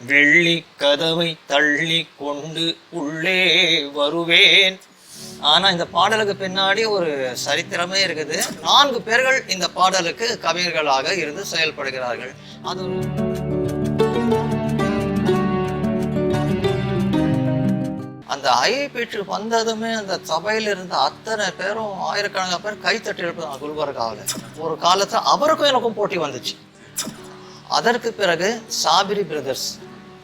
வெள்ளி கதவை தள்ளி கொண்டு உள்ளே வருவேன். ஆனா இந்த பாடலுக்கு பின்னாடி ஒரு சரித்திரமே இருக்குது. நான்கு பேர்கள் இந்த பாடலுக்கு கவிஞர்களாக இருந்து செயல்படுகிறார்கள். அது ஒரு அந்த ஐ வந்ததுமே அந்த சபையில் இருந்த அத்தனை பேரும் ஆயிரக்கணக்கான பேர் கைத்தட்டி எழுப்புறாங்க குல்பர்காவில் ஒரு காலத்துல அவருக்கும் எனக்கும் போட்டி வந்துச்சு. அதற்கு பிறகு சாபிரி பிரதர்ஸ்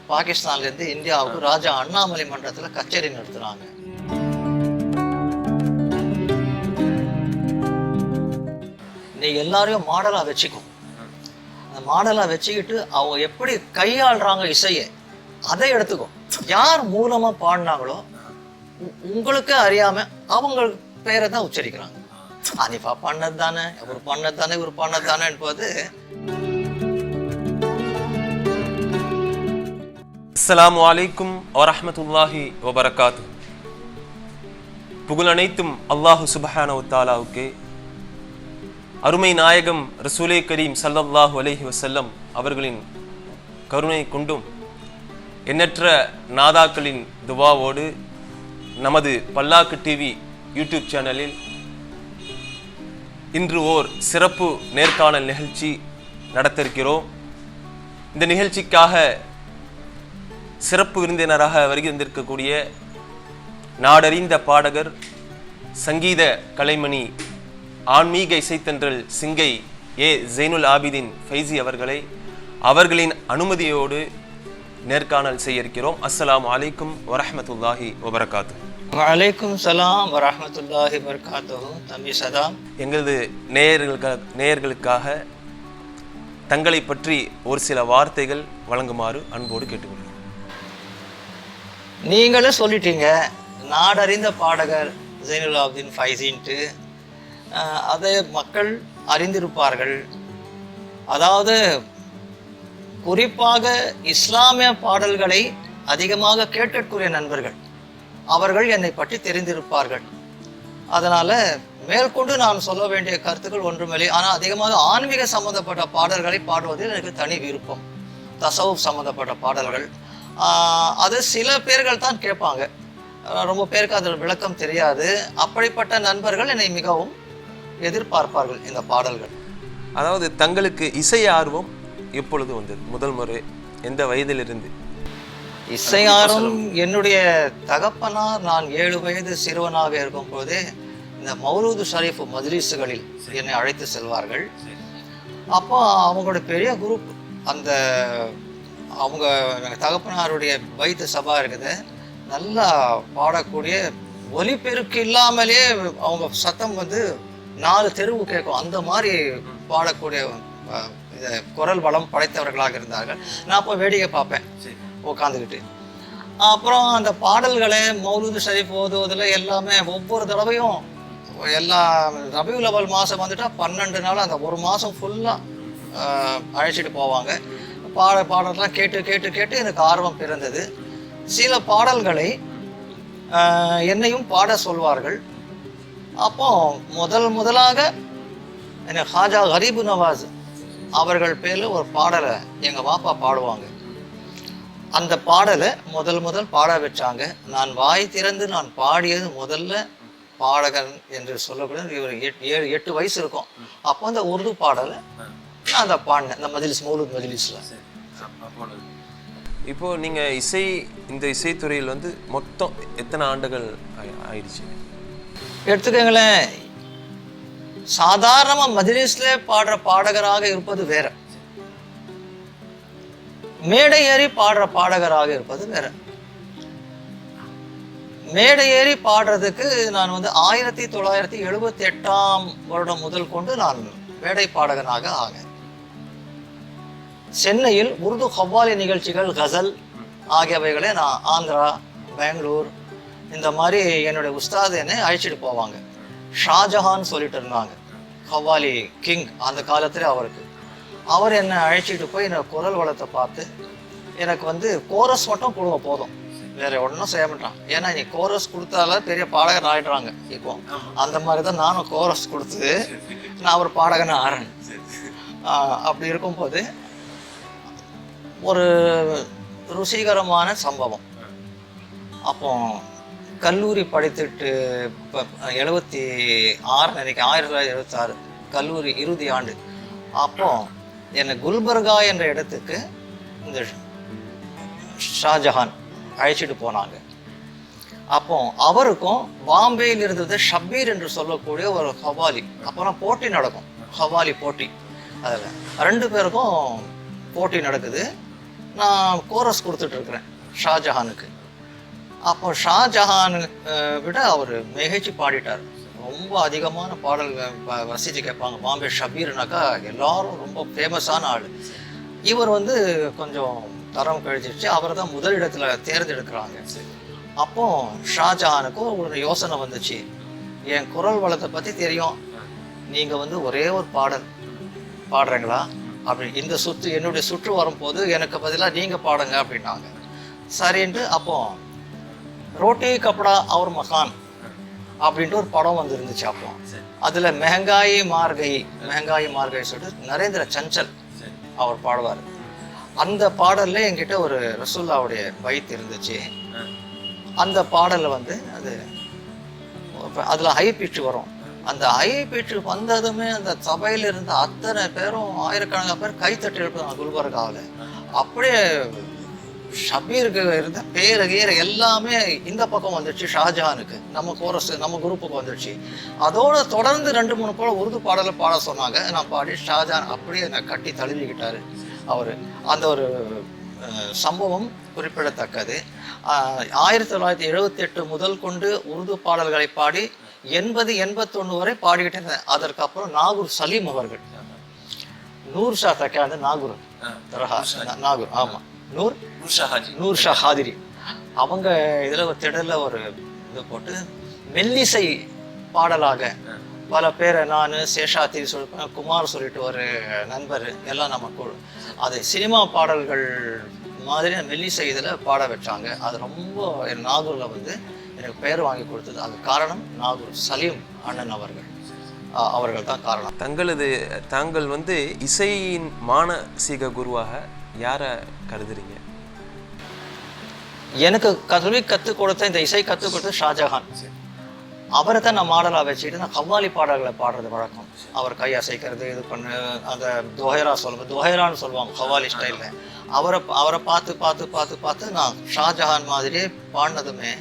பாகிஸ்தான்லேருந்து இந்தியாவுக்கு ராஜா அண்ணாமலை மன்றத்தில் கச்சேரி நடத்துகிறாங்க நீ எல்லாரையும் மாடலாக வச்சுக்கும். அந்த மாடலாக வச்சுக்கிட்டு அவங்க எப்படி கையாளுறாங்க இசையை அதை எடுத்துக்கும். யார் மூலமாக பாடினாங்களோ உங்களுக்கு அறியாமல் அவங்க பேரை தான் உச்சரிக்கிறாங்க. அனிஃபா பண்ணது தானே இவர் பண்ணது தானே இவர் பண்ணது தானே என்பது அஸ்ஸலாமு அலைக்கும் வரஹ்மத்துல்லாஹி வபரகாத்து. புகழ் அனைத்தும் அல்லாஹு சுபஹான உத்தாலாவுக்கே அருமை நாயகம் ரசூலே கரீம் சல்லல்லாஹு அலைஹி வசல்லம் அவர்களின் கருணை கொண்டும் எண்ணற்ற நாதாக்களின் துவாவோடு நமது பல்லாக்கு டிவி யூடியூப் சேனலில் இன்று ஓர் சிறப்பு நேர்காணல் நிகழ்ச்சி நடத்திருக்கிறோம். இந்த நிகழ்ச்சிக்காக சிறப்பு விருந்தினராக வருகின்றிருக்கக்கூடிய நாடறிந்த பாடகர் சங்கீத கலைமணி ஆன்மீக இசைத்தன்றல் சிங்கை ஏ. ஜெய்னுல் ஆபிதின் ஃபைசி அவர்களை அவர்களின் அனுமதியோடு நேர்காணல் செய்ய இருக்கிறோம். அஸ்ஸலாமு அலைக்கும் வரஹ்மத்துல்லாஹி வபரகாத்து. வலைக்கும் சலாம் வரஹ்மத்துல்லாஹி வபரகாத்துஹு தம்பி சதாம். எங்களது நேயர்களுக்காக நேயர்களுக்காக தங்களை பற்றி ஒரு சில வார்த்தைகள் வழங்குமாறு அன்போடு கேட்டுக்கொள்கிறேன். நீங்களே சொல்லிட்டீங்க. நாடறிந்த பாடகர் ஜெயினுல் ஆப்தீன் ஃபைசின்ட்டு அதை மக்கள் அறிந்திருப்பார்கள். அதாவது குறிப்பாக இஸ்லாமிய பாடல்களை அதிகமாக கேட்கக்கூடிய நண்பர்கள் அவர்கள் என்னை பற்றி தெரிந்திருப்பார்கள். அதனால் மேற்கொண்டு நான் சொல்ல வேண்டிய கருத்துக்கள் ஒன்றுமில்லை. ஆனால் அதிகமாக ஆன்மீக சம்பந்தப்பட்ட பாடல்களை பாடுவதில் எனக்கு தனி விருப்பம். தசவுப் சம்பந்தப்பட்ட பாடல்கள். அது சில பேர்கள் தான் கேட்பாங்க. ரொம்ப பேருக்கு அதோட விளக்கம் தெரியாது. அப்படிப்பட்ட நண்பர்கள் என்னை மிகவும் எதிர்பார்ப்பார்கள் இந்த பாடல்கள். அதாவது தங்களுக்கு இசை ஆர்வம் எப்பொழுது வந்தது? முதல் முறை எந்த வயதிலிருந்து? இசையாரும் என்னுடைய தகப்பனார் நான் ஏழு வயது சிறுவனாக இருக்கும் போதே இந்த மௌலூது ஷரீஃப் மஜ்லிஸுகளில் என்னை அழைத்து செல்வார்கள். அப்போ அவங்களோட பெரிய குரூப் அந்த அவங்க தகப்பனாருடைய வைத்து சபா இருக்குது. நல்லா பாடக்கூடிய ஒலிபெருக்கு இல்லாமலே அவங்க சத்தம் வந்து நாலு தெருவு கேட்கும். அந்த மாதிரி பாடக்கூடிய இது குரல் வளம் படைத்தவர்களாக இருந்தார்கள். நான் அப்போ வேடிக்கை பார்ப்பேன். உட்காந்துக்கிட்டு அப்புறம் அந்த பாடல்களை மௌலூது ஷரீஃப் ஓதுவதில் எல்லாமே ஒவ்வொரு தடவையும் எல்லா ரபியுல் அவல் மாதம் வந்துட்டா பன்னெண்டு நாள் அந்த ஒரு மாதம் ஃபுல்லாக அழைச்சிட்டு போவாங்க. பாட பாடலாம் கேட்டு கேட்டு கேட்டு எனக்கு ஆர்வம் பிறந்தது. சில பாடல்களை என்னையும் பாட சொல்வார்கள். அப்போ முதல் முதலாக என்ன ஹாஜா ஹரீபு நவாஸ் அவர்கள் பேரில் ஒரு பாடலை எங்கள் பாப்பா பாடுவாங்க. அந்த பாடலை முதல் முதல் பாட வச்சாங்க. நான் வாய் திறந்து நான் பாடியது முதல்ல பாடகன் என்று சொல்லக்கூடிய இவர் எட்டு ஏழு எட்டு வயசு இருக்கும். அப்போ அந்த உருது பாடலை நான் அதை பாடினேன் இந்த மஜ்லிஸ் மௌலூத் மஜ்லிஸில். இப்போ நீங்க இசை இந்த இசைத்துறையில் வந்து மொத்தம் எத்தனை ஆண்டுகள் ஆயி- ஆயிடுச்சு? எடுத்துக்கங்களேன் சாதாரணமா மஜ்லிஸ்ல பாடுற பாடகராக இருப்பது வேற. மேடை ஏறி பாடுற பாடகராக இருப்பது வேற. மேடை ஏறி பாடுறதுக்கு நான் வந்து ஆயிரத்தி தொள்ளாயிரத்தி எழுபத்தி எட்டாம் வருடம் முதல் கொண்டு நான் மேடை பாடகனாக ஆனேன். சென்னையில் உருது கவ்வாலி நிகழ்ச்சிகள் கசல் ஆகியவைகளை நான் ஆந்திரா பெங்களூர் இந்த மாதிரி என்னுடைய உஸ்தாத் என்னை அழைச்சிட்டு போவாங்க. ஷாஜஹான் சொல்லிட்டு இருந்தாங்க. கவ்வாலி கிங் அந்த காலத்தில் அவருக்கு. அவர் என்னை அழைச்சிட்டு போய் என்னோட குரல் வளத்தை பார்த்து எனக்கு வந்து கோரஸ் மட்டும் கொடுங்க போதும். வேற ஒன்றும் செய்ய மாட்டான். ஏன்னா நீ கோரஸ் கொடுத்தால பெரிய பாடகர் ஆயிடுறாங்க. இப்போ அந்த மாதிரி தான் நானும் கோரஸ் கொடுத்து நான் ஒரு பாடகன் ஆறேன். அப்படி இருக்கும்போது ஒரு ருசிகரமான சம்பவம். அப்போ கல்லூரி படித்துட்டு இப்போ எழுபத்தி ஆறு நினைக்கிறேன் ஆயிரத்தி தொள்ளாயிரத்தி எழுபத்தாறு கல்லூரி இறுதி ஆண்டு. அப்போ என்னை குல்பர்கா என்ற இடத்துக்கு இந்த ஷாஜஹான் அழைச்சிட்டு போனாங்க. அப்போ அவருக்கும் பாம்பேயில் இருந்தது ஷபீர் என்று சொல்லக்கூடிய ஒரு ஹவாலி. அப்புறம் போட்டி நடக்கும். ஹவாலி போட்டி. அதில் ரெண்டு பேருக்கும் போட்டி நடக்குது. நான் கோரஸ் கொடுத்துட்ருக்குறேன் ஷாஜஹானுக்கு. அப்போ ஷாஜஹானு விட அவர் மிகழ்ச்சி பாடிட்டார் ரொம்ப அதிகமான பாடல்கள் ப- கேட்பாங்க. பாம்பே ஷபீர்னாக்கா எல்லாரும் ரொம்ப ஃபேமஸான ஆள். இவர் வந்து கொஞ்சம் தரம் கழிச்சிருச்சு அவர் தான் முதலிடத்தில் தேர்ந்தெடுக்கிறாங்க. அப்போ ஷாஜஹானுக்கும் ஒரு யோசனை வந்துச்சு. என் குரல் வளத்தை பற்றி தெரியும். நீங்கள் வந்து ஒரே ஒரு பாடல் பாடுறீங்களா? அப்படி இந்த சுற்று என்னுடைய சுற்று வரும்போது எனக்கு பதிலாக நீங்கள் பாடுங்க அப்படின்னாங்க. சரின்ட்டு அப்போ ரோட்டி கப்படா அவர் மகான் அப்படின்ட்டு ஒரு படம் வந்து இருந்துச்சு அப்போ. அதில் மெஹங்காயி மார்கை மெஹங்காயி மார்கை சொல்லிட்டு நரேந்திர சஞ்சல் அவர் பாடுவார். அந்த பாடல்ல என்கிட்ட ஒரு ரசூல்லாவுடைய பைத் இருந்துச்சு. அந்த பாடலில் வந்து அது அதில் ஹை பிச்சு வரும். அந்த ஹை வந்ததுமே அந்த சபையில் இருந்த அத்தனை பேரும் ஆயிரக்கணக்கான பேர் கைத்தட்டி எழுப்புறாங்க குல்பர்காவில். அப்படியே ஷபீருக்கு இருந்த பேரு கீரை எல்லாமே இந்த பக்கம் வந்துடுச்சு ஷாஜஹானுக்கு. நம்ம கோரஸ் நம்ம குரூப்புக்கு வந்துடுச்சு. அதோட தொடர்ந்து ரெண்டு மூணு போல உருது பாடலை பாட சொன்னாங்க. நான் பாடி ஷாஜஹான் அப்படியே என்னை கட்டி தழுவிக்கிட்டாரு அவர். அந்த ஒரு சம்பவம் குறிப்பிடத்தக்கது. ஆயிரத்தி தொள்ளாயிரத்தி எழுபத்தி எட்டு முதல் கொண்டு உருது பாடல்களை பாடி எண்பது எண்பத்தொன்று வரை பாடிக்கிட்டு இருந்தேன் அதற்கப்புறம் நாகூர் சலீம் அவர்கள். நூர் ஷா தக்காந்து நாகூர். நாகூர் ஆமாம் நூர்? நூர் ஷா ஹாதிரி அவங்க இதில் ஒரு திடல்ல ஒரு இது போட்டு மெல்லிசை பாடலாக பல பேரை நான் சேஷாத்தி சொல்லிப்பேன் குமார் சொல்லிட்டு ஒரு நண்பர் எல்லாம் நம்ம குழு அது சினிமா பாடல்கள் மாதிரி மெல்லிசை இதில் பாட வச்சாங்க. அது ரொம்ப என் நாகூரில் வந்து எனக்கு பெயர் வாங்கி கொடுத்தது அது காரணம் நாகூர் சலீம் அண்ணன் அவர்கள். அவர்கள் தான் காரணம். தங்களது தாங்கள் வந்து இசையின் மானசீக குருவாக யாரை கருதுறீங்க? எனக்கு கல்வி கற்றுக் கொடுத்த இந்த இசை கற்றுக் கொடுத்தது ஷாஜஹான் அவரை தான் நான் மாடலாக வச்சுக்கிட்டு நான் கவ்வாலி பாடல்களை பாடுறது வழக்கம். அவர் கை அசைக்கிறது இது பண்ணு அந்த துஹைரா சொல்லுவாங்க துஹைரான்னு சொல்லுவாங்க கவ்வாலி ஸ்டைலில் அவரை அவரை பார்த்து பார்த்து பார்த்து பார்த்து நான் ஷாஜஹான் மாதிரியே பாடினதுமே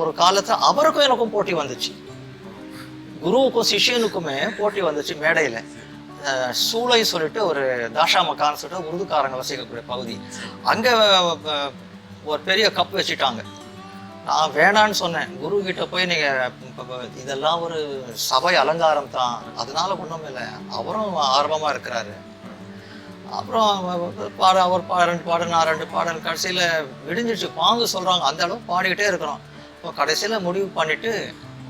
ஒரு காலத்தில் அவருக்கும் எனக்கும் போட்டி வந்துச்சு. குருவுக்கும் சிஷ்யனுக்குமே போட்டி வந்துச்சு மேடையில். சூளை சொல்லிட்டு ஒரு தாஷா மக்கான்னு சொல்லிட்டு உருதுக்காரங்க வசிக்கக்கூடிய பகுதி. அங்கே ஒரு பெரிய கப் வச்சுட்டாங்க. நான் வேணான்னு சொன்னேன். குரு கிட்ட போய் நீங்கள் இதெல்லாம் ஒரு சபை அலங்காரம் தான். அதனால ஒன்றும் இல்லை. அவரும் ஆர்வமாக இருக்கிறாரு. அப்புறம் பாட அவர் பா ரெண்டு பாடல் நான் ரெண்டு பாடல் கடைசியில் விடிஞ்சிடுச்சு. பாங்கு சொல்கிறாங்க அந்த அளவு பாடிக்கிட்டே இருக்கிறோம். இப்போ கடைசியில் முடிவு பண்ணிட்டு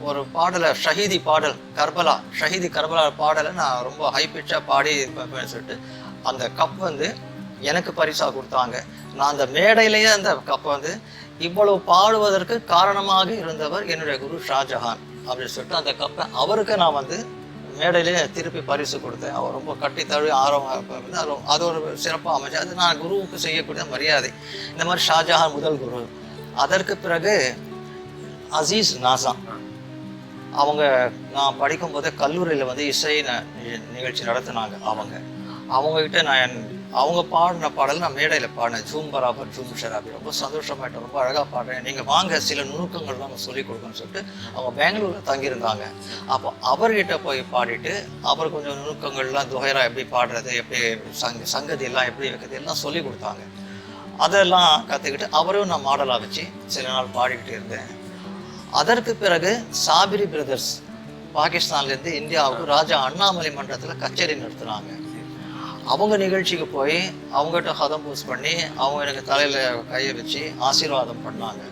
ஒரு பாடலை ஷஹீதி பாடல் கர்பலா ஷஹீதி கர்பலா பாடலை நான் ரொம்ப ஹை பிச்சாக பாடி இருப்பேன் சொல்லிட்டு அந்த கப் வந்து எனக்கு பரிசாக கொடுத்தாங்க. நான் அந்த மேடையிலேயே அந்த கப்பை வந்து இவ்வளவு பாடுவதற்கு காரணமாக இருந்தவர் என்னுடைய குரு ஷாஜஹான் அப்படின்னு சொல்லிட்டு அந்த கப்பை அவருக்கு நான் வந்து மேடையிலே திருப்பி பரிசு கொடுத்தேன். அவர் ரொம்ப கட்டி தழுவி ஆர்வம் அது அது ஒரு சிறப்பாக அமைச்சு அது நான் குருவுக்கு செய்யக்கூடிய மரியாதை. இந்த மாதிரி ஷாஜஹான் முதல் குரு. அதற்கு பிறகு அசீஸ் நாசா. அவங்க நான் படிக்கும்போது கல்லூரியில் வந்து இசை ந- நி- நிகழ்ச்சி நடத்தினாங்க அவங்க. அவங்கக்கிட்ட நான் என்- அவங்க பாடின பாடல் நான் மேடையில் பாடினேன். ஜூம் பராபர் ஜூம் ஷராபி. ரொம்ப சந்தோஷமாயிட்டேன் ரொம்ப அழகாக பாடுறேன். நீங்கள் வாங்க சில நுணுக்கங்கள் தான் சொல்லி சொல்லிக் கொடுக்கணும்னு சொல்லிட்டு அவங்க பெங்களூரில் தங்கியிருந்தாங்க. அப்போ அவர்கிட்ட போய் பாடிட்டு அவர் கொஞ்சம் நுணுக்கங்கள்லாம் துஹைரா எப்படி பாடுறது எப்படி சங்க சங்கதி எல்லாம் எப்படி வைக்கிறது எல்லாம் சொல்லி கொடுத்தாங்க. அதெல்லாம் கற்றுக்கிட்டு அவரையும் நான் மாடலாக வச்சு சில நாள் பாடிக்கிட்டு இருந்தேன். அதற்கு பிறகு சாபிரி பிரதர்ஸ் பாகிஸ்தான்லேருந்து இந்தியாவுக்கு ராஜா அண்ணாமலை மன்றத்தில் கச்சேரி நடத்துனாங்க. அவங்க நிகழ்ச்சிக்கு போய் அவங்ககிட்ட ஹதம் பூஸ் பண்ணி அவங்க எனக்கு தலையில் கையை வச்சு ஆசீர்வாதம் பண்ணாங்க.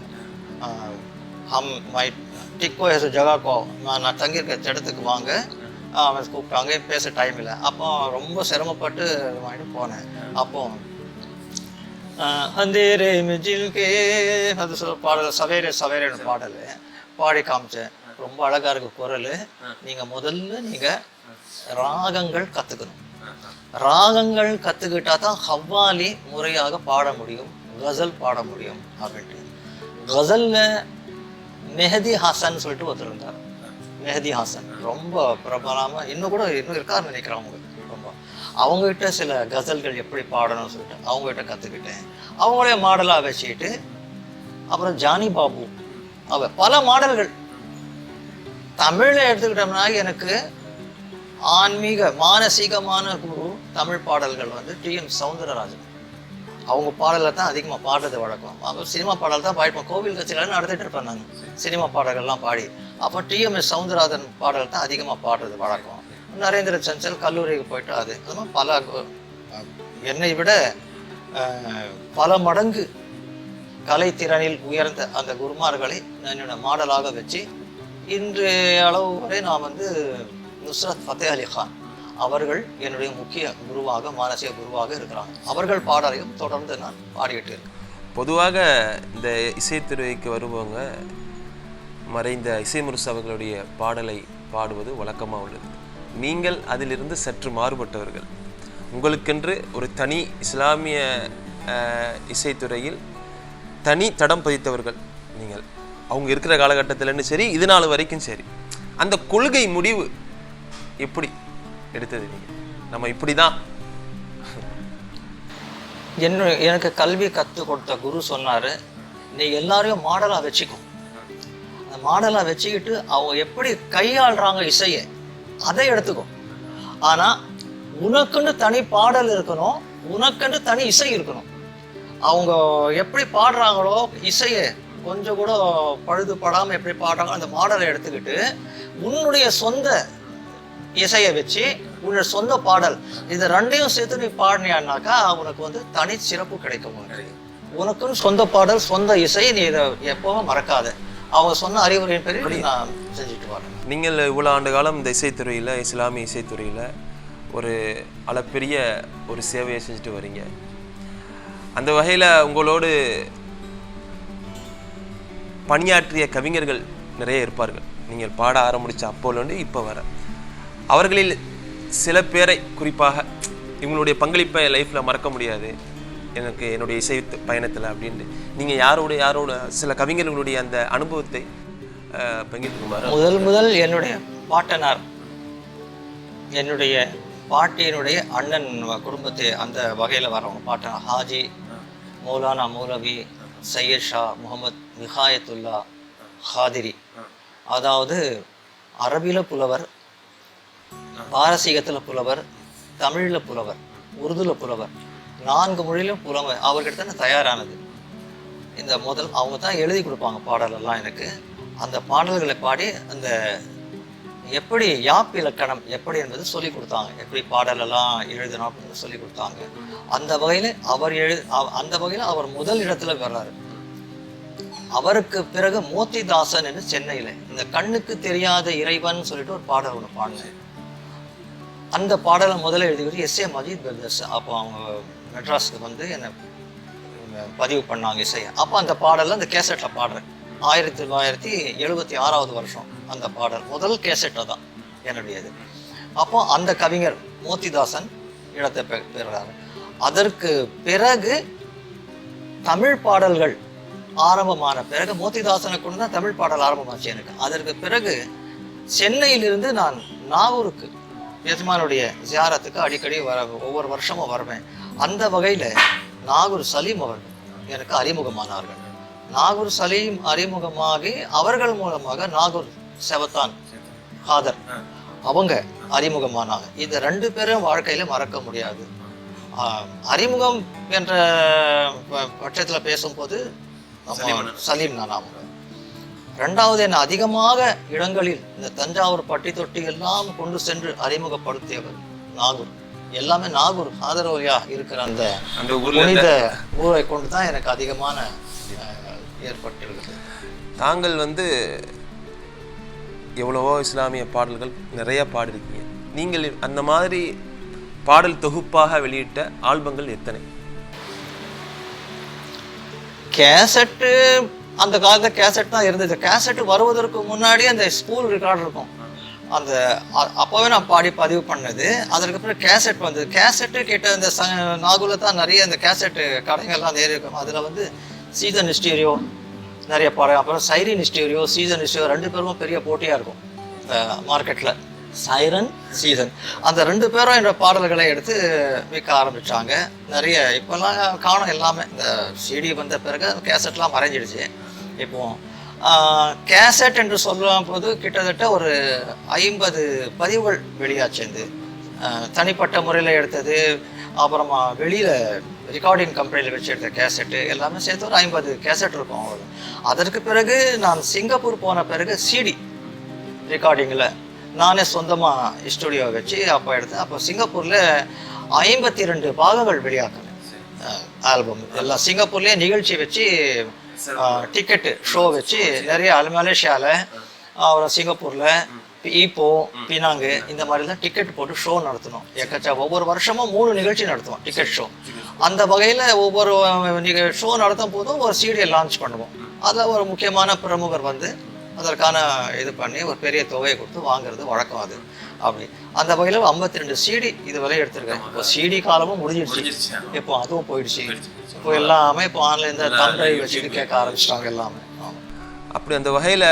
ஹம் மை டிக்கோ எஸ் ஜகாக்கோ நான் நான் தங்கியிருக்க இடத்துக்கு வாங்க. அவன் கூப்பிட்டாங்க பேச டைம் இல்லை. அப்போ ரொம்ப சிரமப்பட்டு வாங்கிட்டு போனேன். அப்போ அந்த அந்தேரே மிஜில் கே அது பாடல் சவேரே சவேரேன்னு பாடல். பாடி காமிச்சேன். ரொம்ப அழகா இருக்கு குரல். நீங்க முதல்ல நீங்க ராகங்கள் கத்துக்கணும். ராகங்கள் கத்துக்கிட்டா தான் ஹவ்வாலி முறையாக பாட முடியும் கசல் பாட முடியும் அப்படின்ட்டு. கசல்ல மெஹதி ஹாசன் சொல்லிட்டு ஒருத்தர் இருந்தார். மெஹதி ஹாசன். ரொம்ப பிரபலமாக இன்னும் கூட இன்னும் இருக்காருன்னு நினைக்கிறேன் அவங்க. ரொம்ப. அவங்ககிட்ட சில கசல்கள் எப்படி பாடணும்னு சொல்லிட்டு அவங்ககிட்ட கற்றுக்கிட்டேன் அவங்களே மாடலாக வச்சுக்கிட்டு அப்புறம் ஜானி பாபு அவ பல மாடல்கள். தமிழில் எடுத்துக்கிட்டோம்னா எனக்கு ஆன்மீக மானசீகமான குரு தமிழ் பாடல்கள் வந்து டி எம் சவுந்தரராஜன். அவங்க பாடலை தான் அதிகமாக பாடுறது வழக்கம். அவங்க சினிமா பாடல் தான் பாடிப்போம் கோவில் கட்சிகள் நடத்திட்டு இருப்பேன் நாங்கள் சினிமா பாடல்கள்லாம் பாடி. அப்போ டிஎம்எஸ் சவுந்தரராஜன் பாடல் தான் அதிகமாக பாடுறது வழக்கம். நரேந்திர சஞ்சல் கல்லூரிக்கு போயிட்டு அது அது மாதிரி பல என்னை விட பல மடங்கு கலைத்திறனில் உயர்ந்த அந்த குருமார்களை நான் என்னோட மாடலாக வச்சு இன்று அளவு வரை நான் வந்து நுஸ்ரத் ஃபத்தே அலி கான் அவர்கள் என்னுடைய முக்கிய குருவாக மானசீக குருவாக இருக்கிறாங்க. அவர்கள் பாடலையும் தொடர்ந்து நான் பாடிக்கிட்டு இருக்கேன் பொதுவாக இந்த இசைத்துறைக்கு வருபவங்க மறைந்த இசைமுரசு அவர்களுடைய பாடலை பாடுவது வழக்கமாக உள்ளது. நீங்கள் அதிலிருந்து சற்று மாறுபட்டவர்கள். உங்களுக்கென்று ஒரு தனி இஸ்லாமிய இசைத்துறையில் தனி தடம் பதித்தவர்கள் நீங்கள். அவங்க இருக்கிற காலகட்டத்திலன்னு சரி இது நாள் வரைக்கும் சரி. அந்த கொள்கை முடிவு எப்படி எடுத்தது நீங்கள் நம்ம இப்படி தான் என்ன எனக்கு கல்வி கற்றுக் கொடுத்த குரு சொன்னார் நீ எல்லாரையும் மாடலாக வச்சுக்கும் அந்த மாடலாக வச்சுக்கிட்டு அவங்க எப்படி கையாளுறாங்க இசையை அதை எடுத்துக்கும் ஆனால் உனக்குன்னு தனி பாடல் இருக்கணும் உனக்குன்னு தனி இசை இருக்கணும். அவங்க எப்படி பாடுறாங்களோ இசையை கொஞ்சம் கூட பழுது படாமல் எப்படி பாடுறாங்களோ அந்த மாடலை எடுத்துக்கிட்டு உன்னுடைய சொந்த இசையை வச்சு உன்னோட சொந்த பாடல் இது ரெண்டையும் சேர்த்து நீ பாடினியானாக்கா உனக்கு வந்து தனி சிறப்பு கிடைக்கும் உனக்கு. உனக்குன்னு சொந்த பாடல் சொந்த இசை நீ இதை எப்பவும் மறக்காத. அவங்க சொன்ன அறிவுரையின் பேரில் நான் செஞ்சுட்டு வரேன். நீங்கள் இவ்வளோ ஆண்டு காலம் இந்த இசைத்துறையில் இஸ்லாமிய இசைத்துறையில் ஒரு அளப்பெரிய ஒரு சேவையை செஞ்சுட்டு வரீங்க. அந்த வகையில் உங்களோடு பணியாற்றிய கவிஞர்கள் நிறைய இருப்பார்கள். நீங்கள் பாட ஆரம்பித்த அப்போலேருந்து இப்போ வர. அவர்களில் சில பேரை குறிப்பாக இவங்களுடைய பங்களிப்பை லைஃப்பில் மறக்க முடியாது. எனக்கு என்னுடைய இசை பயணத்தில் அப்படின்ட்டு. நீங்கள் யாரோட யாரோட சில கவிஞர்களுடைய அந்த அனுபவத்தை அஹ், முதல் முதல் என்னுடைய பாட்டனார். என்னுடைய பாட்டியினுடைய அண்ணன் குடும்பத்தை அந்த வகையில் வரவங்க பாட்டனார். ஹாஜி மௌலானா மௌலவி சையத் ஷா முகமது மிகாயத்துல்லா ஹாதிரி. அதாவது அரபியில் புலவர் பாரசீகத்தில் புலவர் தமிழில் புலவர் உருதுல புலவர் நான்கு மொழியிலும் புலவர் அவர்கிட்ட தான் தயாரானது. இந்த முதல் அவங்க தான் எழுதி கொடுப்பாங்க பாடலெல்லாம் எனக்கு. அந்த பாடல்களை பாடி அந்த எப்படி யாப் இலக்கணம் எப்படி என்பது சொல்லி கொடுத்தாங்க. எப்படி பாடலெல்லாம் எழுதணும் அப்படின்னு சொல்லி கொடுத்தாங்க. அந்த வகையில் அவர் எழு அந்த வகையில் அவர் முதல் இடத்துல வர்றாரு. அவருக்கு பிறகு மோத்திதாசன் என்று சென்னையில் இந்த கண்ணுக்கு தெரியாத இறைவன் சொல்லிட்டு ஒரு பாடல் ஒன்று பாடினேன் அந்த பாடலை முதல்ல எழுதிக்கிட்டு எஸ் ஏ மஜீத் பிரதர்ஸ். அப்போ அவங்க மெட்ராஸுக்கு வந்து என்னை பதிவு பண்ணாங்க இசையை. அப்போ அந்த பாடலை அந்த கேசட்டில் பாடுறேன். ஆயிரத்தி தொள்ளாயிரத்தி எழுபத்தி ஆறாவது வருஷம் அந்த பாடல் முதல் கேசட்டை தான் என்னுடையது. அப்போ அந்த கவிஞர் மோத்திதாசன் இடத்தை பெ பெறுறாரு. அதற்கு பிறகு தமிழ் பாடல்கள் ஆரம்பமான பிறகு மோத்திதாசனை கொண்டு தான் தமிழ் பாடல் ஆரம்பமாச்சு எனக்கு. அதற்கு பிறகு சென்னையிலிருந்து நான் நாகூருக்கு எஜமானுடைய ஜியாரத்துக்கு அடிக்கடி வர ஒவ்வொரு வருஷமும் வருவேன். அந்த வகையில் நாகூர் சலீம் அவர்கள் எனக்கு அறிமுகமானார்கள். நாகூர் சலீம் அறிமுகமாகி அவர்கள் மூலமாக நாகூர் செவத்தான் காதர். அவங்க அறிமுகமானாங்க. இந்த ரெண்டு பேரும் வாழ்க்கையில மறக்க முடியாது. அறிமுகம் என்ற பட்சத்துல பேசும்போது சலீம் நான் அவங்க. ரெண்டாவது என்ன அதிகமாக இடங்களில் இந்த தஞ்சாவூர் பட்டி தொட்டி எல்லாம் கொண்டு சென்று அறிமுகப்படுத்தியவர் நாகூர். எல்லாமே நாகூர் ஆதரவழியா இருக்கிற அந்த புனித ஊரை கொண்டு தான் எனக்கு அதிகமான ஏற்பட்டிருக்குது தாங்கள் வந்து எவ்வளவோ இஸ்லாமிய பாடல்கள் நிறைய பாடிருக்கீங்க. நீங்கள் அந்த மாதிரி பாடல் தொகுப்பாக வெளியிட்ட ஆல்பங்கள் எத்தனை? கேசட்டு அந்த காலத்துல கேசட் தான் இருந்தது. கேசட் வருவதற்கு முன்னாடி அந்த ஸ்கூல் ரெக்கார்டு இருக்கும். அந்த அப்போவே நான் பாடி பதிவு பண்ணது. அதற்கப்புறம் கேசட் வந்தது. கேசட்டு கேட்ட இந்த ச நாகூரில் தான் நிறைய இந்த கேசட்டு கடைகள்லாம் நிறைய இருக்கும். அதில் வந்து சீசன் ஸ்டீரியோ நிறைய பாடம் அப்புறம் சைரின் ஸ்டீரியோ சீசன் ஸ்டீரியோ ரெண்டு பேரும் பெரிய போட்டியாக இருக்கும். மார்க்கெட்டில் சைரன் சீசன் அந்த ரெண்டு பேரும் என்னோட பாடல்களை எடுத்து விற்க ஆரம்பித்தாங்க நிறைய இப்போல்லாம் காணும் எல்லாமே. இந்த சிடி வந்த பிறகு கேசட்லாம் மறைஞ்சிடுச்சு. இப்போ கேசட் என்று சொல்லும் போது கிட்டத்தட்ட ஒரு ஐம்பது பதிவுகள் வெளியாச்சு தனிப்பட்ட முறையில் எடுத்தது. அப்புறமா வெளியில் ரெக்கார்டிங் கம்பெனியில் வச்சு எடுத்த கேசட்டு எல்லாமே சேர்த்து ஒரு ஐம்பது கேசட் இருக்கும் அவ்வளவு. அதற்கு பிறகு நான் சிங்கப்பூர் போன பிறகு சிடி ரெக்கார்டிங்கில் நானே சொந்தமாக ஸ்டுடியோ வச்சு அப்போ எடுத்தேன் அப்போ சிங்கப்பூரில் ஐம்பத்தி ரெண்டு பாகங்கள் வெளியாக்கினேன் ஆல்பம் எல்லாம் சிங்கப்பூர்லேயே நிகழ்ச்சி வச்சு டிக்கெட்டு ஷோ வச்சு நிறைய மலேசியாவில் அப்புறம் சிங்கப்பூரில் ஈப்போ பினாங்கு இந்த மாதிரிலாம் டிக்கெட் போட்டு ஷோ நடத்தணும். எக்கச்சா ஒவ்வொரு வருஷமும் மூணு நிகழ்ச்சி நடத்துவோம் டிக்கெட் ஷோ அந்த வகையில் ஒவ்வொரு ஷோ நடத்தும் போதும் ஒரு சீடியை லான்ச் பண்ணுவோம். அதில் ஒரு முக்கியமான பிரமுகர் வந்து அதற்கான இது பண்ணி ஒரு பெரிய தொகையை கொடுத்து வாங்குறது வழக்கம் அது அப்படி. அந்த வகையில் ஐம்பத்தி ரெண்டு சிடி இது வரை எடுத்திருக்கேன். இப்போ சிடி காலமும் முடிஞ்சிடுச்சு இப்போ அதுவும் போயிடுச்சு. இப்போ எல்லாமே இப்போ ஆன்லைனில் தம் டிரைவ் வச்சுட்டு கேட்க ஆரம்பிச்சிட்டாங்க எல்லாமே. அப்படி அந்த வகையில்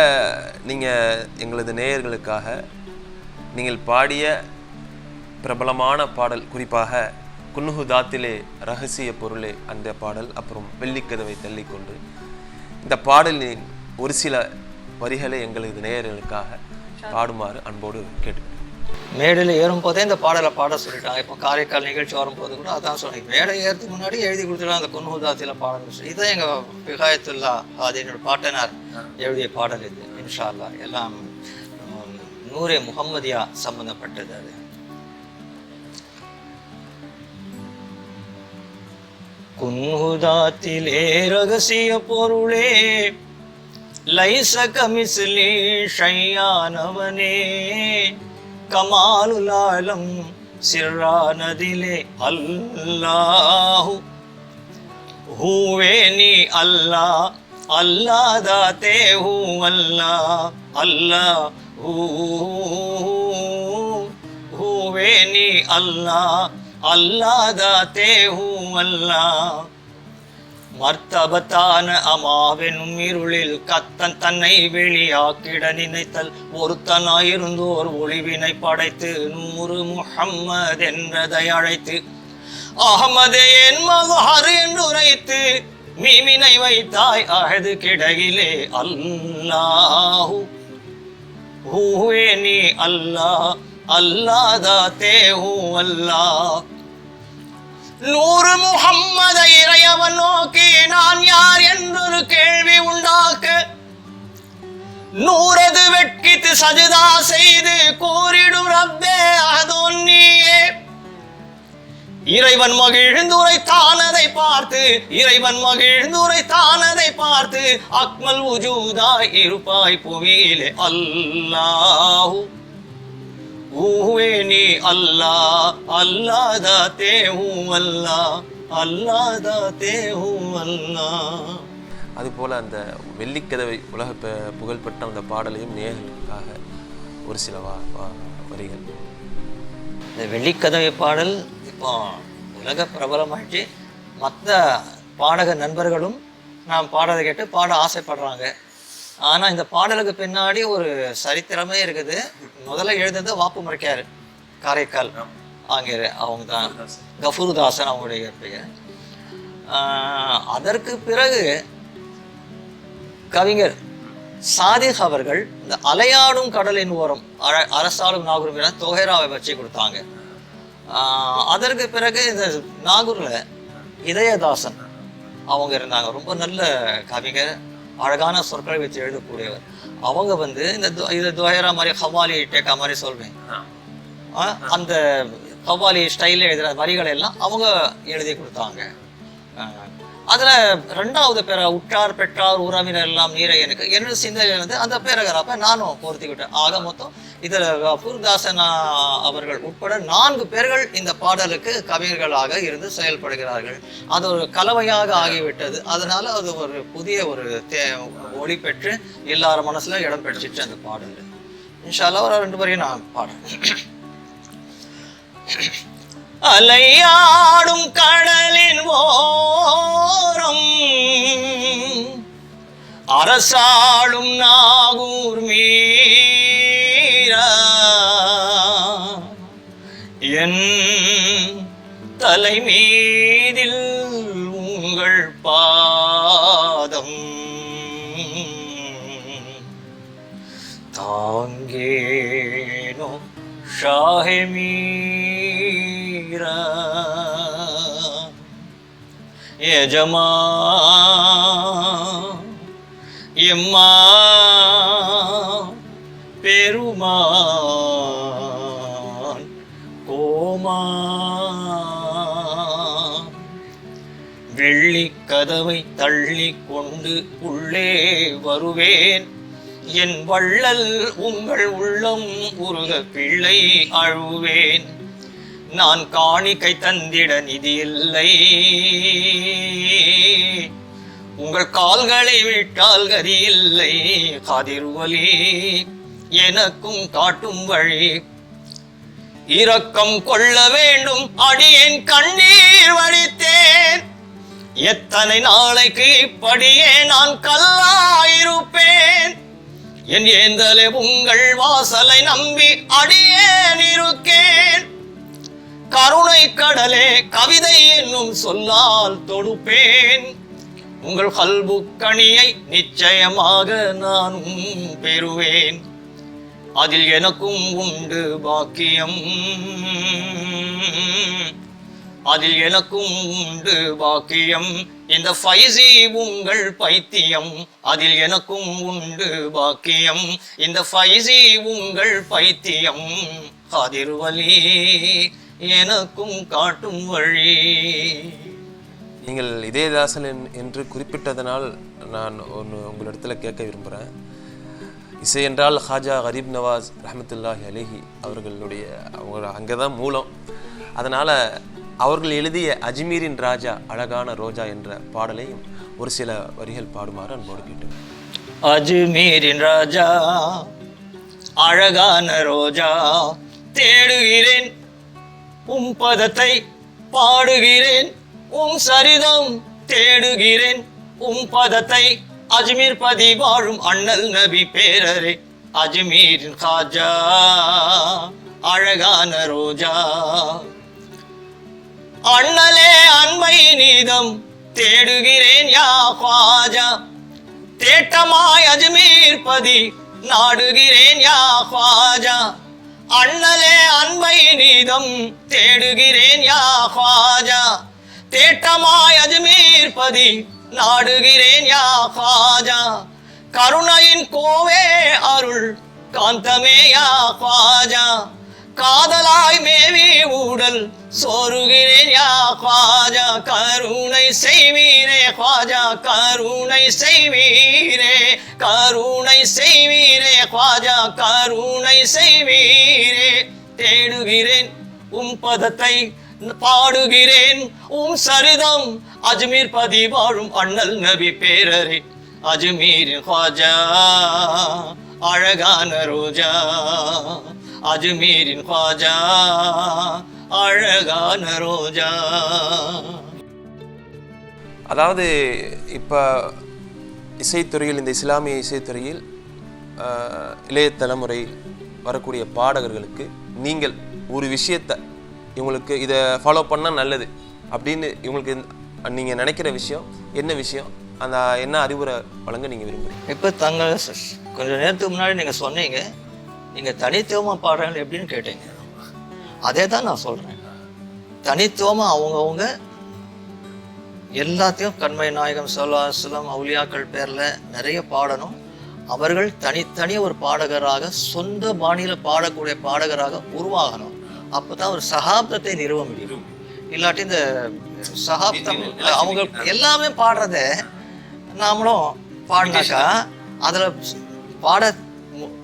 நீங்கள் எங்களது நேயர்களுக்காக நீங்கள் பாடிய பிரபலமான பாடல் குறிப்பாக குன்னுகு தாத்திலே ரகசிய பொருளே அந்த பாடல் அப்புறம் வெள்ளிக்கதவை தள்ளிக்கொண்டு இந்த பாடலின் ஒரு சில வரிகளை எங்களது நேயர்களுக்காக பாடுமாறு அன்போடு கேட்டு மேடையில் ஏறும்போதே இந்த பாடலை பாட சொல்லிட்டாங்க இப்போ காரைக்கால் நிகழ்ச்சி வரும்போது கூட அதான் சொன்னேன். மேடை ஏறதுக்கு முன்னாடி எழுதி கொடுத்துட்டாங்க அந்த குன்ஹுதாத்தியில் பாடல் சொல்லி இதுதான் எங்கள் விகாயத்துல்லா அது என்னோட பாட்டனார் எழுதிய பாடல் இது. இன்ஷா அல்லாஹ் எல்லாம் நூரே முகம்மதியா சம்பந்தப்பட்டது அது. குன்ஹுதாத்திலே ரகசிய பொருளே லைச கமிஸ்லி ஷையானவனே. கமாலுலாலம் சிறானதிலே அல்லாஹு. ஹூவே நீ அல்லாஹ் அல்லாதாத்தே ஹூ அல்லா அல்லா ஹூவே நீ அல்லாஹ் அல்லாதாத்தே ஹூ அல்லா. மர்த்தபத்தான அமாவெனும் இருளில் கத்தன் தன்னை வெளியாக்கிட நினைத்தல் ஒருத்தனாயிருந்தோர் ஒளிவினை படைத்து நூறு முஹம்மது என்றதை அழைத்து அகமது என் மகாறு என்று உரைத்து மீமினை வைத்தாய் அகது கிடகிலே அல்லாஹு. ஹூவே நீ அல்லா அல்லாதா தேஹூ அல்லாஹ். நூறு முகம்மத இறையவன் நோக்கி நான் யார் என்றொரு கேள்வி உண்டாக்க. நூறது வெட்கித்து சஜிதா செய்து கூறிடும் ரப்பே அதோன் நீயே. இறைவன் மகிழ்ந்துரை தானதை பார்த்து இறைவன் மகிழ்ந்துரை தானதை பார்த்து அக்மல் உஜூதாய் இருப்பாய் புவியிலே அல்லாஹூ. நீ அல்லாஹ் அல்லாதா தேஹூ அல்லாஹ் அல்லாதா தேஹூ அல்லாஹ் அதுபோல் அந்த வெள்ளிக்கதவை உலக புகழ்பெற்ற அந்த பாடலையும் நேயர்களுக்காக ஒரு சில வா வரிகள். இந்த வெள்ளிக்கதவை பாடல் இப்போ உலக பிரபலமாயிடுச்சு. மற்ற பாடக நண்பர்களும் நான் பாடலை கேட்டு பாட ஆசைப்படுறாங்க. ஆனால் இந்த பாடலுக்கு பின்னாடி ஒரு சரித்திரமே இருக்குது. முதல்ல எழுதுனது வாப்பு முறைக்கார் காரைக்கால் ஆங்கிற அவங்க தான். கஃபூர்தாசன் அவங்களுடைய பெயர். அதற்கு பிறகு கவிஞர் சாதிக் அவர்கள் இந்த அலையாடும் கடலின் ஓரம் அரசாலும் நாகூர் என தொகைராவை வச்சு கொடுத்தாங்க. அதற்கு பிறகு இந்த நாகூரில் இதயதாசன் அவங்க இருந்தாங்க. ரொம்ப நல்ல கவிஞர். அழகான சொற்களை வச்சு எழுதக்கூடியவர். அவங்க வந்து இந்த இது துவைரா மாதிரி ஹவாலி டேக்கா மாதிரி சொல்வேன் அந்த கவ்வாலி ஸ்டைலில் எழுதுகிற வரிகளை எல்லாம் அவங்க எழுதி கொடுத்தாங்க. அதுல ரெண்டாவது பேரை உற்றார் பெற்றார் உறவினர் எல்லாம் நீரை எனக்கு என்னோட சிந்தனையில் வந்து அந்த பேரகராப்ப நானும் பொருத்திக்கிட்டேன். ஆக மொத்தம் இதில் பூர்தாசன் அவர்கள் உட்பட நான்கு பேர்கள் இந்த பாடலுக்கு கவிஞர்களாக இருந்து செயல்படுகிறார்கள். அது ஒரு கலவையாக ஆகிவிட்டது. அதனால அது ஒரு புதிய ஒரு தே ஒளி பெற்று எல்லார் மனசில் இடம் பெற்றுச்சு அந்த பாடல். இன்ஷால்லா ஒரு ரெண்டு பேரையும் நான் பாடுறேன். அலையாடும் கடலின் ஓரம் அரசாளும் நாகூர் மீ என் தலைமீதில் உங்கள் பாதம் தாங்கேனோ ஷாஹெமீரா. எஜமா எம்மா பெருமா. கோமா வெள்ளிக் கதவை தள்ளி கொண்டு உள்ளே வருவேன். என் வள்ளல் உங்கள் உள்ளம் உருக பிள்ளை அழுவேன். நான் காணிக்கை தந்திட நிதி இல்லை. உங்கள் கால்களை விட்டால் கதி இல்லை. காதிர்வலி எனக்கும் காட்டும் வழி இரக்கம் கொள்ள வேண்டும். அடியேன் கண்ணீர் வடித்தேன். எத்தனை நாளைக்கு இப்படியே நான் கல்லாயிருப்பேன். என் ஏந்தலே உங்கள் வாசலை நம்பி அடியேன் இருக்கேன். கருணை கடலே கவிதை என்னும் சொல்லால் தொடுப்பேன். உங்கள் கல்புக்கணியை நிச்சயமாக நான் பெறுவேன். அதில் எனக்கும் உண்டு பாக்கியம். அதில் எனக்கும் உண்டு பாக்கியம். இந்த ஃபைசி உங்கள் பைத்தியம். அதில் எனக்கும் உண்டு பாக்கியம். இந்த ஃபைசி உங்கள் பைத்தியம். அதிர்வலி எனக்கும் காட்டும் வழி. நீங்கள் இதயதாசன் என்- என்று குறிப்பிட்டதனால் நான் ஒன்று உங்களிடத்தில் கேட்க விரும்புகிறேன் இசை என்றால் ஹாஜா ஹரீப் நவாஸ் ரஹமத்துல்லாஹி அலிஹி அவர்களுடைய அவங்க அங்கே தான் மூலம். அதனால் அவர்கள் எழுதிய அஜ்மீரின் ராஜா அழகான ரோஜா என்ற பாடலையும் ஒரு சில வரிகள் பாடுமாறு அன்போடு கேட்டேன் அஜ்மீரின் ராஜா அழகான ரோஜா தேடுகிறேன். உம் பதத்தை பாடுகிறேன். உம் சரிதம் தேடுகிறேன். உம் பதத்தை அஜ்மீர் பதி வாழும் அண்ணல் நபி பேரரே. அஜ்மீரின் காஜா அழகான ரோஜா. அண்ணலே அண்மை நீதம் தேடுகிறேன் யா ஹாஜா தேட்டமாய் அஜ்மீர் பதி நாடுகிறேன் யா ஹாஜா அண்ணலே அன்பை நீதம் தேடுகிறேன் யா ஹாஜா தேட்டமாய் அஜ்மீர் பதி நாடுகிறேன் யா ஹ்வாஜா கருணையின் கோவே அருள் காந்தமே யா ஹ்வாஜா காதலாய் மேவி ஊடல் சோறுகிறேன் யா ஹ்வாஜா கருணை செய்வீரே ஹ்வாஜா கருணை செய்வீரே கருணை செய்வீரே ஹ்வாஜா கருணை செய்வீரே தேடுகிறேன் உம் பதத்தை பாடுகிறேன். உம் சரிதம். அஜ்மீர் பதி வாழும் அண்ணல் நபி பேரரே. அஜ்மீரின் ஹாஜா அழகான ரோஜா. அஜ்மீரின் ஹாஜா அழகான ரோஜா. அதாவது இப்போ இசைத்துறையில் இந்த இஸ்லாமிய இசைத்துறையில் இளைய தலைமுறை வரக்கூடிய பாடகர்களுக்கு நீங்கள் ஒரு விஷயத்தை இவங்களுக்கு இதை ஃபாலோ பண்ணால் நல்லது. அப்படின்னு இவங்களுக்கு நீங்கள் நினைக்கிற விஷயம் என்ன விஷயம் அந்த என்ன அறிவுரை வழங்க நீங்கள் விரும்புகிறீங்க இப்போ தங்க கொஞ்சம் நேரத்துக்கு முன்னாடி நீங்கள் சொன்னீங்க நீங்கள் தனித்துவமாக பாடுறாங்க எப்படின்னு கேட்டீங்க. அதே தான் நான் சொல்கிறேன் தனித்துவமாக அவங்கவுங்க எல்லாத்தையும் கண்மை நாயகம் சொல்லாசலம் அவுலியாக்கள் பேரில் நிறைய பாடணும். அவர்கள் தனித்தனி ஒரு பாடகராக சொந்த பாணியில் பாடக்கூடிய பாடகராக உருவாகணும். அப்பதான் ஒரு சகாப்தத்தை நிறுவ முடியும். இல்லாட்டி இந்த சகாப்தம் அவங்க எல்லாமே பாடுறத நாமளும் பாடினாக்கா அதுல பாட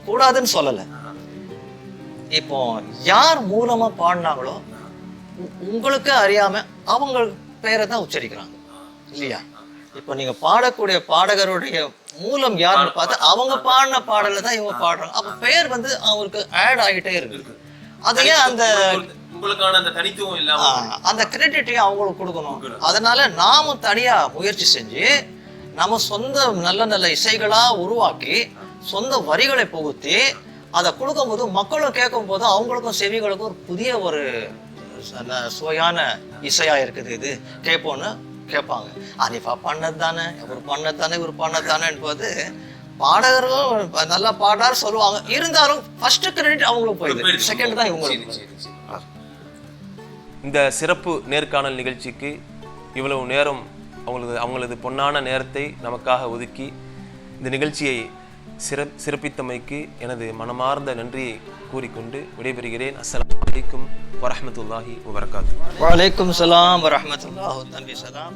கூடாதுன்னு சொல்லலை. இப்போ யார் மூலமா பாடினாங்களோ உங்களுக்கு அறியாம அவங்க பெயரை தான் உச்சரிக்கிறாங்க. இல்லையா? இப்போ நீங்க பாடக்கூடிய பாடகருடைய மூலம் யாருன்னு பார்த்தா அவங்க பாடின பாடல தான் இவங்க பாடுறாங்க. அப்ப பெயர் வந்து அவருக்கு ஆட் ஆகிட்டே இருக்கு. அது ஏன் அந்த உங்களுக்கான அந்த தனித்துவம் இல்லாம அந்த கிரெடிட்டையும் அவங்களுக்கு கொடுக்கணும். அதனால நாமும் தனியா முயற்சி செஞ்சு நம்ம சொந்த நல்ல நல்ல இசைகளா உருவாக்கி சொந்த வரிகளை புகுத்தி அதை கொடுக்கும்போது மக்களும் கேட்கும் போது அவங்களுக்கும் செவிகளுக்கும் ஒரு புதிய ஒரு சுவையான இசையா இருக்குது இது. கேட்போன்னு கேட்பாங்க. அனிஃபா பண்ணது தானே இவர் பண்ணது தானே இவர் பண்ணது தானே என்பது பாடகர்களும் நல்லா பாடார் சொல்லுவாங்க. இருந்தாலும் ஃபர்ஸ்ட் கிரெடிட் அவங்களுக்கு போயிடுது. செகண்ட் தான் இவங்களுக்கு. இந்த சிறப்பு நேர்காணல் நிகழ்ச்சிக்கு இவ்வளவு நேரம் அவங்களது அவங்களது பொன்னான நேரத்தை நமக்காக ஒதுக்கி இந்த நிகழ்ச்சியை சிற சிறப்பித்தமைக்கு எனது மனமார்ந்த நன்றியை கூறிக்கொண்டு விடைபெறுகிறேன். அஸ்ஸலாமு அலைக்கும் வரஹ்மத்துல்லாஹி வபரகாத்து வலைக்கும் சலாம் வரஹமத்துல்லாஹு தம்பி சலாம்.